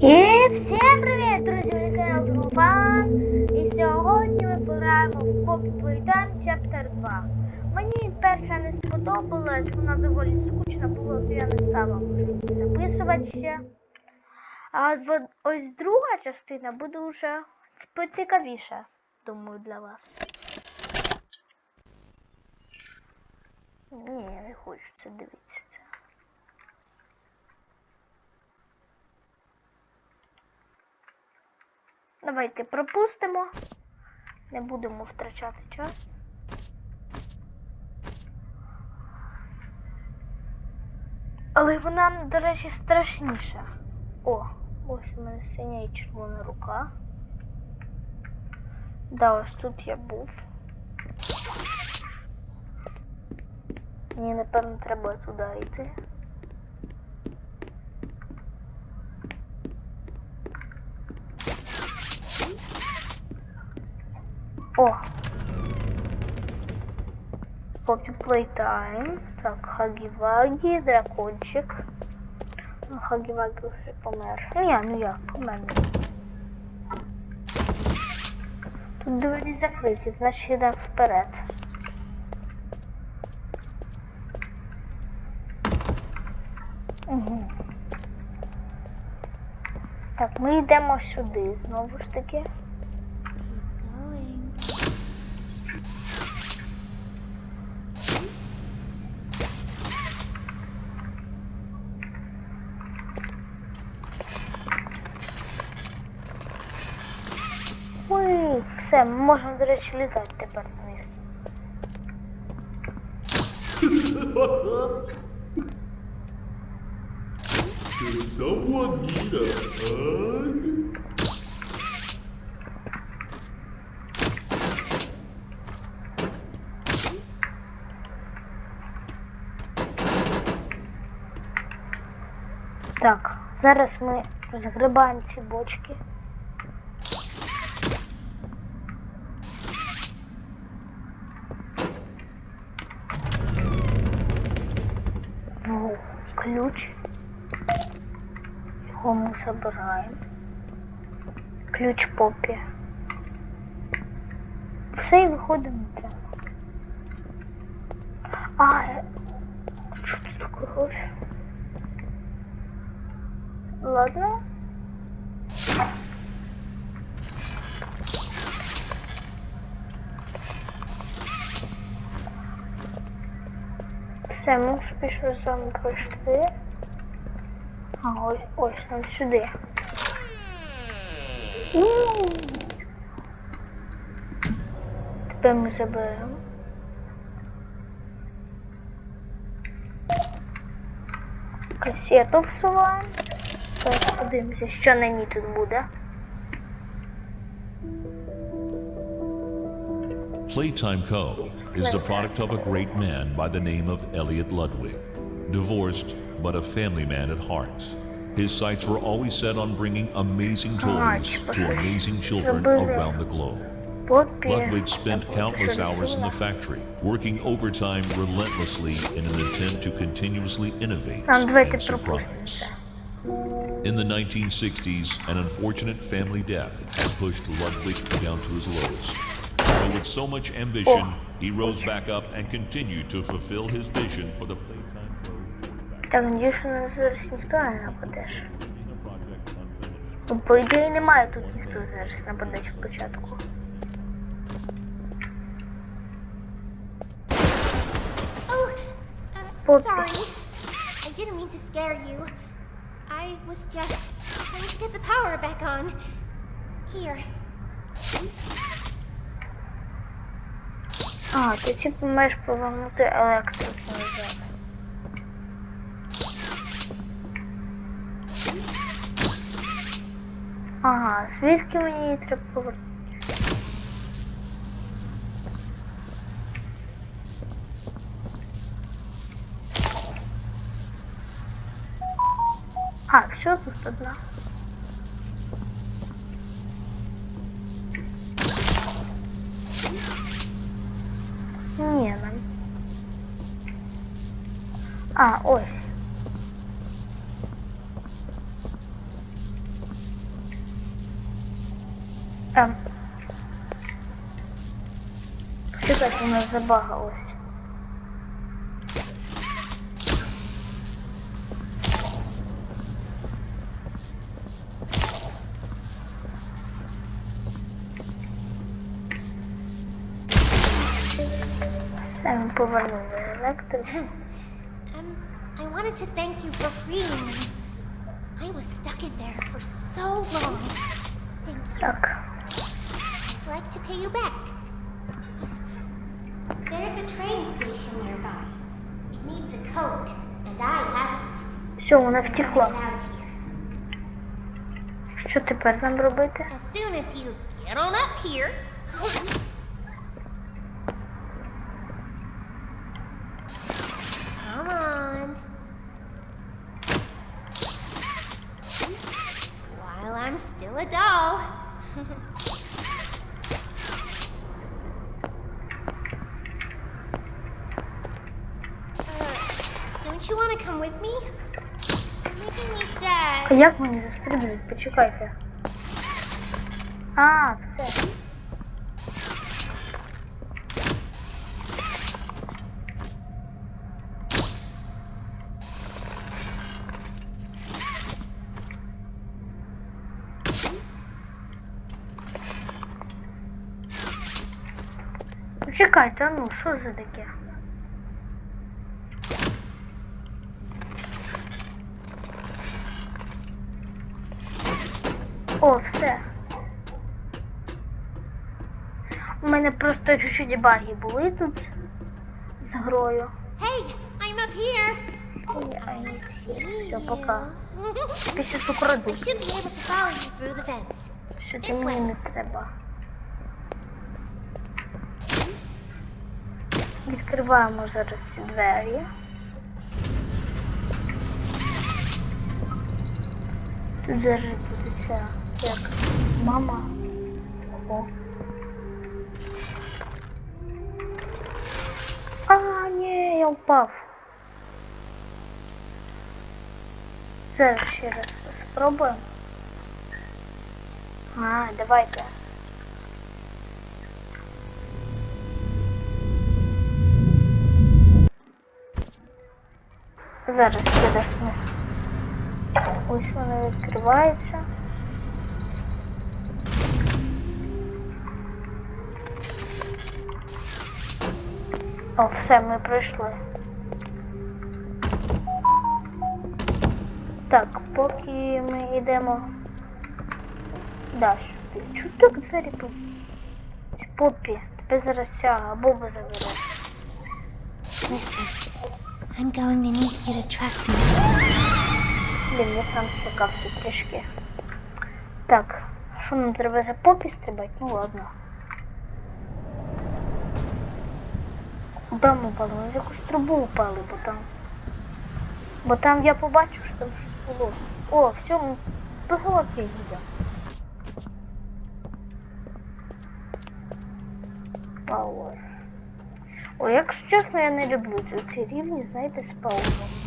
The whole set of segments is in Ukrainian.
І всім привіт, друзі! На канал Труфан. І сьогодні ми пограємо в Poppy Playtime Chapter 2. Мені перша не сподобалась, вона доволі скучна була, то я не стала її записувати ще. А ось друга частина буде вже поцікавіша, думаю, для вас. Ні, я не хочу це дивитися. Це. Давайте пропустимо. Не будемо втрачати час. Але вона, до речі, страшніша. О, ось у мене синя і червона рука. Да, ось тут я був. Мені, напевно, треба туди йти. О! Poppy Playtime. Так, Хагі-Вагі, дракончик. Ну, Хагі-Вагі вже помер. Ну я, ну як, помер. Тут двері закриті, значить йдемо вперед. Угу. Так, ми йдемо сюди знову ж таки. Все, ми можемо, до речі, літати тепер вниз. Someone need? Так, зараз ми розгрібаємо ці бочки. Ну, ключ. Його ми забираємо. Ключ попі. Все і виходимо. А, що тут кров? Ладно. Все, ми успішно з вами. А ось, ось нам сюди. Тепер ми заберемо. Касету всуваємо. Зараз подивимося, що на ній тут буде. Playtime Co. is the product of a great man by the name of Elliot Ludwig, divorced but a family man at heart. His sights were always set on bringing amazing toys to amazing children around the globe. Ludwig spent countless hours in the factory, working overtime relentlessly in an attempt to continuously innovate and surprise. In the 1960s, an unfortunate family death had pushed Ludwig down to his lowest. But with so much ambition, he rose back up and continued to fulfill his vision for the Playtime Pro. Так, надіюсь, що нас зараз ніхто не нападеш. The project unfinished. Ну, по ідеї немає тут ніхто зараз нападе спочатку. Oh, uh, Poppy. sorry. I didn't mean to scare you. I was just trying to get the power back on. Here. А, ти типу маєш повернути електрику назад. Ага, звідки мені її треба повернути? А, все тут одна. А, ось. Ем. Чекайте, у нас забагалось. Ми повернули електрику. Um, I wanted to thank you for freeing me. I was stuck in there for so long. Thank you. Так. I'd like to pay you back. There's a train station nearby. It needs a code, and I have it. Все, вона I'm gonna втекла. get out of here. Що тепер нам робити? As soon as you get on up here. still a doll. Uh, don't you want to come with me? You're making me sad. А як мені застрибнуть? Почекайте. А, все. Почекайте, а ну, що це таке? О, все. У мене просто чуть-чуть баги були тут з грою. Hey, I'm up here. I see Все, пока. Ти щось украду. Що ти мені не треба. Відкриваємо зараз ці двері. Тут зараз буде ця, як мама. О. А, ні, я впав. Зараз ще раз спробуємо. А, давайте. Зараз через ми. Ось вона відкривається. О, все, ми пройшли. Так, поки ми йдемо далі. Так двері по... Ці Поппі, тебе зараз ця Боба забере. Listen, I'm going to need you to trust me. Блін, я сам спікався трішки. Так, що нам треба за попі стрибати? Ну ладно. Куда ми упали? Ми в якусь трубу упали, бо там. Бо там я побачив, що там щось було. О, все, ми до головки їдемо. Пауер. О, якщо чесно, я не люблю ці рівні, знаєте, з пауером.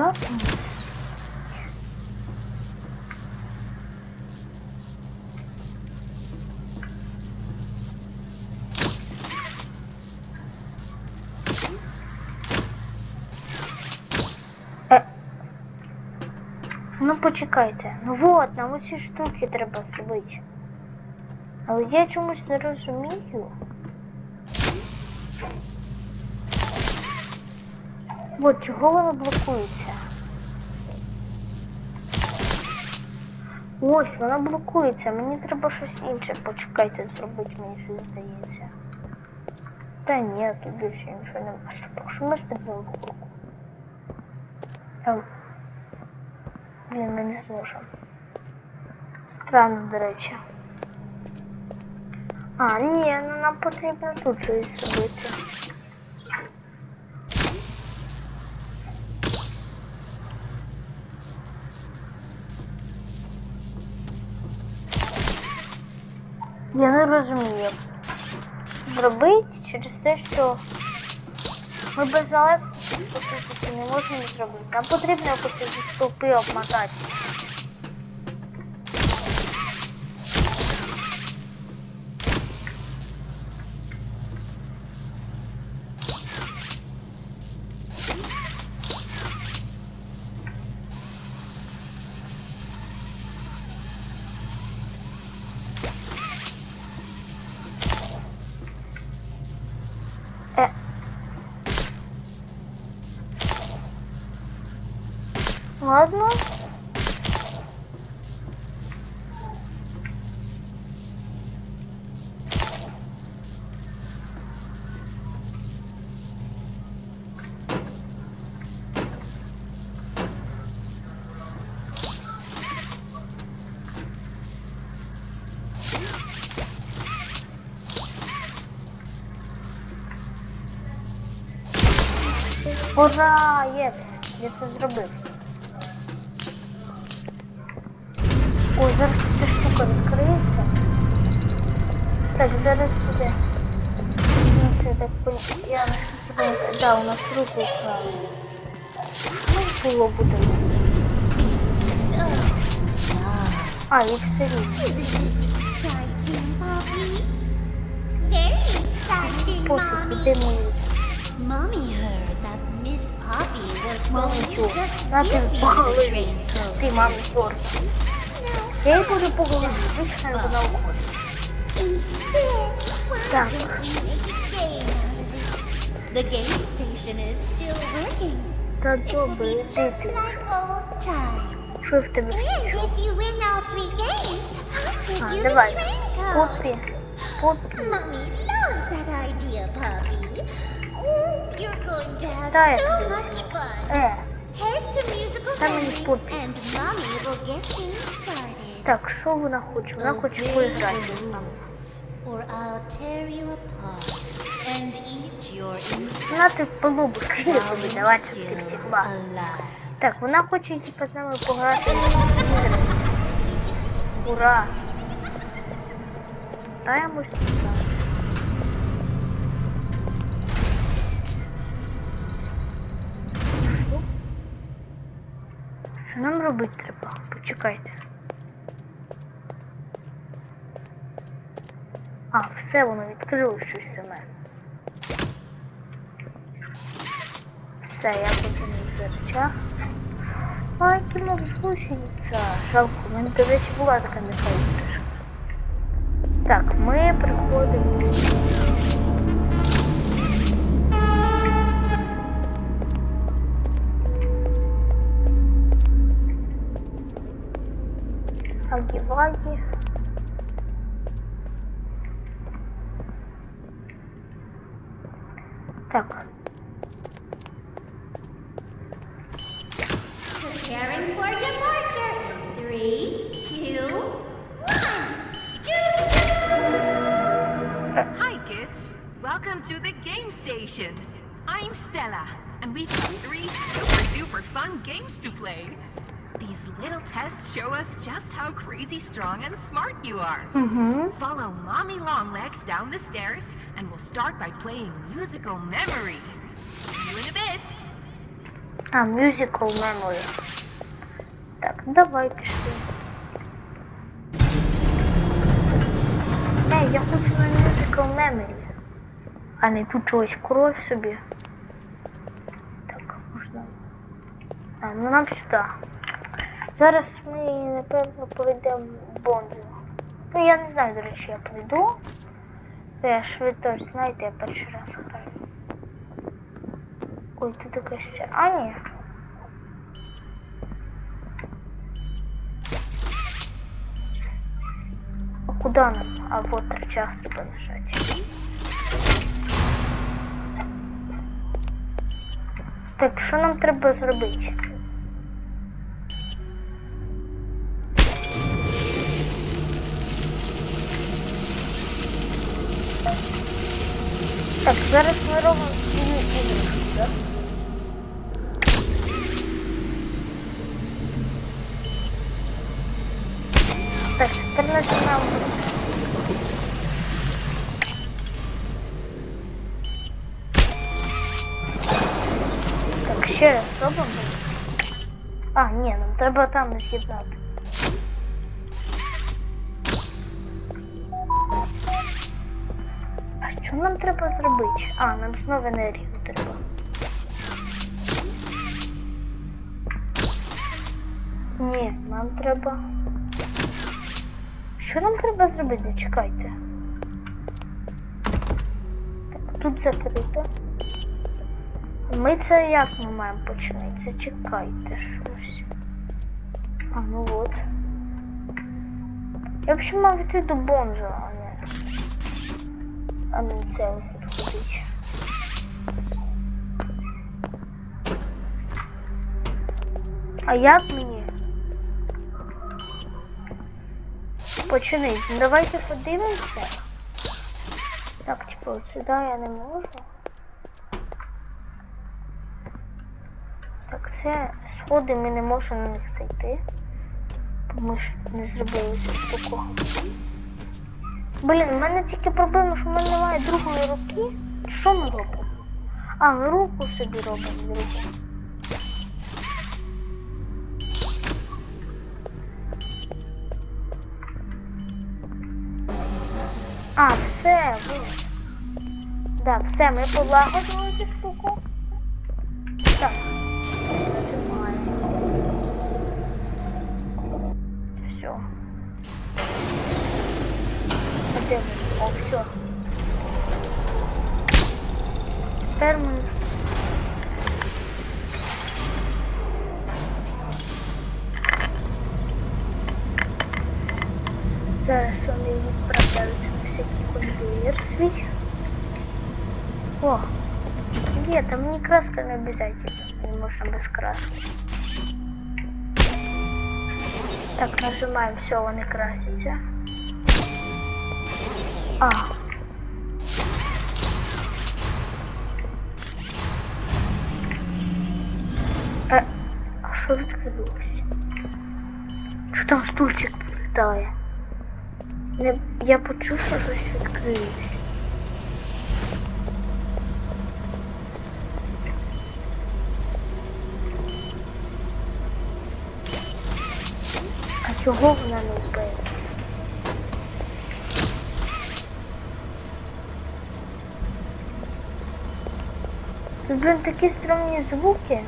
Як? Е. Ну почекайте. Ну вот, нам оці штуки треба зробити. Але я чомусь не розумію. От чого воно блокується? Ось, воно блокується. Мені треба щось інше. Почекайте зробити, мені щось здається. Та ні, тут більше нічого немає. Стоп, що ми з тобою блоку? Ем. Блін, ми не зможемо. Странно, до речі. А, ні, ну нам потрібно тут щось зробити. Я не розумію, як зробити через те, що ми без електрики не можемо зробити. Нам потрібно якось стовпи обмотати. Е. Ладно. Ура! Є! Я це зробив. Ой, зараз ця штука відкриється. Так, зараз буде. Ну, так я. Да, у нас руку вкрали. Ну, було буде. А, і все рівно. Пофіг, іди мої. Mommy heard that Miss Poppy was Mommy going to too. just Not give in me Poly. the train code. Ти мамі торт. Now, Я їй буду по голові, вичхай вона уходить. instead, why Так. don't we make a game out of it? The game station is still working. Та It will добре, be іди just ти. like old times. Що в тебе? And if you win all three games, I'll give А, you the давай. train code. Поппі. Поппі. Mommy loves that idea, Poppy. Oh, you're going to have Дай so much fun. Е, Head to musical Дай мені Valley, Poppy. and Mommy will get things started. так, що вона хоче? Вона хоче поіграти. Or I'll tear you apart and eat your insides Вона полубу still alive. Так, вона хоче типу, з нами пограти в ігри. Ура! Назад. Нам робити треба? Почекайте. А, все воно відкрило щось саме. Все, я потягнув за речах. Ай, кіно злочинця. Жалко, в мене, до речі, була така механічка. Так, ми приходимо. Агі-вагі. Так, Preparing for departure. Three, two, one. Hi, kids. Welcome to the game station. I'm Stella, and we've got three super duper fun games to play. These little tests show us just how crazy strong and smart you are. Угу. Follow Mommy Longlegs down the stairs, and we'll start by playing musical memory. See you in a bit. А, musical memory. Так, давай пішли. Ей, я хочу на musical memory. А не тут чогось кров собі. Так, можна. А, ну нам сюди. Зараз ми, напевно, пройдемо Бонду. Ну, я не знаю, до речі, я пройду. Та Я швидко, знаєте, я перший раз граю. Ой, тут якась... А, ні. А куди нам? А вот рычаг треба нажать. Так, що нам треба зробити? Так, зараз ми робимо спільну іграшку, так? Так, тепер нажимаємо це. Так, ще раз робимо. А, ні, нам треба там з'єднати. Нам треба зробити? А, нам знову енергію треба. Ні, нам треба. Що нам треба зробити? Зачекайте. Так, тут закрито. Ми це як ми маємо починати? Зачекайте щось. А, ну от. Я ще мав йти до бомжа, а. А не це підходить. А як мені? Починить. Ну, Давайте подивимося. Так, типу, сюди я не можу. Так, це сходи ми не можемо на них зайти. Бо ми ж не зробили цю штуку. Блін, в мене тільки проблема, що в мене немає другої руки. Що ми робимо? А, ми руку собі робимо другу. А, все, вот. Да, все, ми полагодили цю штуку. Зараз вони відправляються на всякий конвейер свій. О, нет, там не краска не обязательно. Не можно без краски. Так, нажимаем, все, вони красяться. А. Е, а що відкрилося? Що там стульчик прилітає? Не, я почув, що щось відкрилось. А чого вона не вбила? Тут, блин, такі стрімні звуки,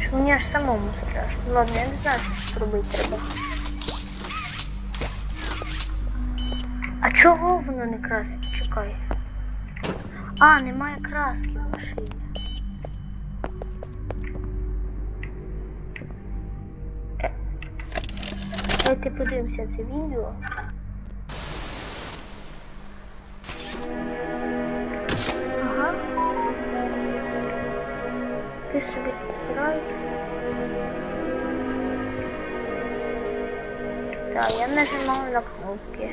що мені аж самому страшно. Ну, Ладно, я не знаю, тут робити треба. Чого воно не красить? Чекай. А, немає краски в машині. Давайте подивимося це відео. Ага. Ти собі грай. Так, я нажимаю на кнопки.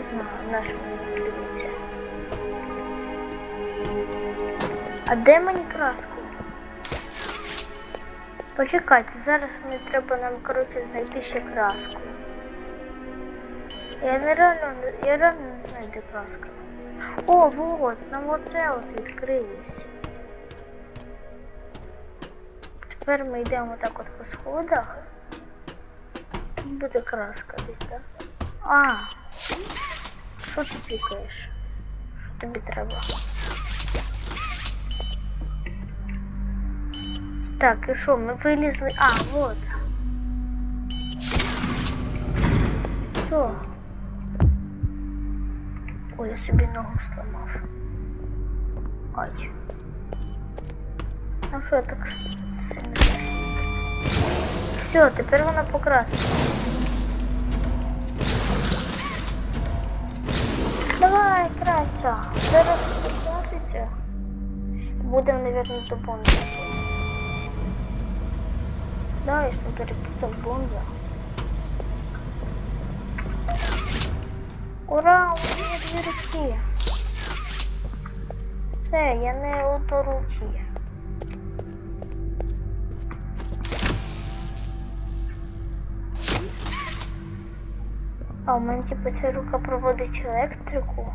Все знаю, на що мені. А де мені краску? Почекайте, зараз мені треба нам, коротше, знайти ще краску. Я не- я реально не знаю, де краска. О, вот, нам оце от відкрилось. Тепер ми йдемо так от по сходах. Буде краска десь, так? А, що ти цікаєш? Що тобі треба? Так, і що, ми вилізли. А, вот. Все. Ой, я собі ногу сломав. Ай. Ну що я так сильно. Все, тепер вона покрасила. Давай, крася. Зараз покраситься. будемо, наверное, до бомби. Да, я ж не перепутав Бонза. Ура, у мене дві руки. Все, я не однорукі. А у мене типу ця рука проводить електрику.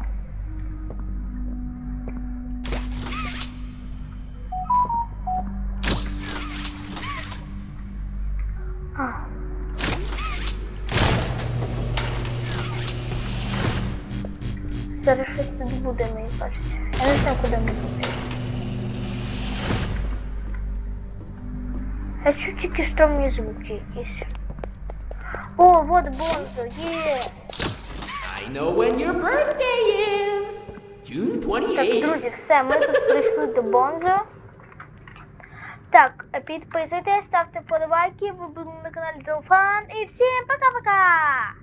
А. Зараз щось тут буде, мені кажеться. Я не знаю, куди ми будемо. Я чую тільки стрімні звуки якісь. Вот Бонзо, є! I know when your birthday is. June Так, 28th. друзі, все, ми тут прийшли до Бонзо. Так, підписуйтесь, ставте вподобайки, ви були на каналі Долфан і всім пока-пока!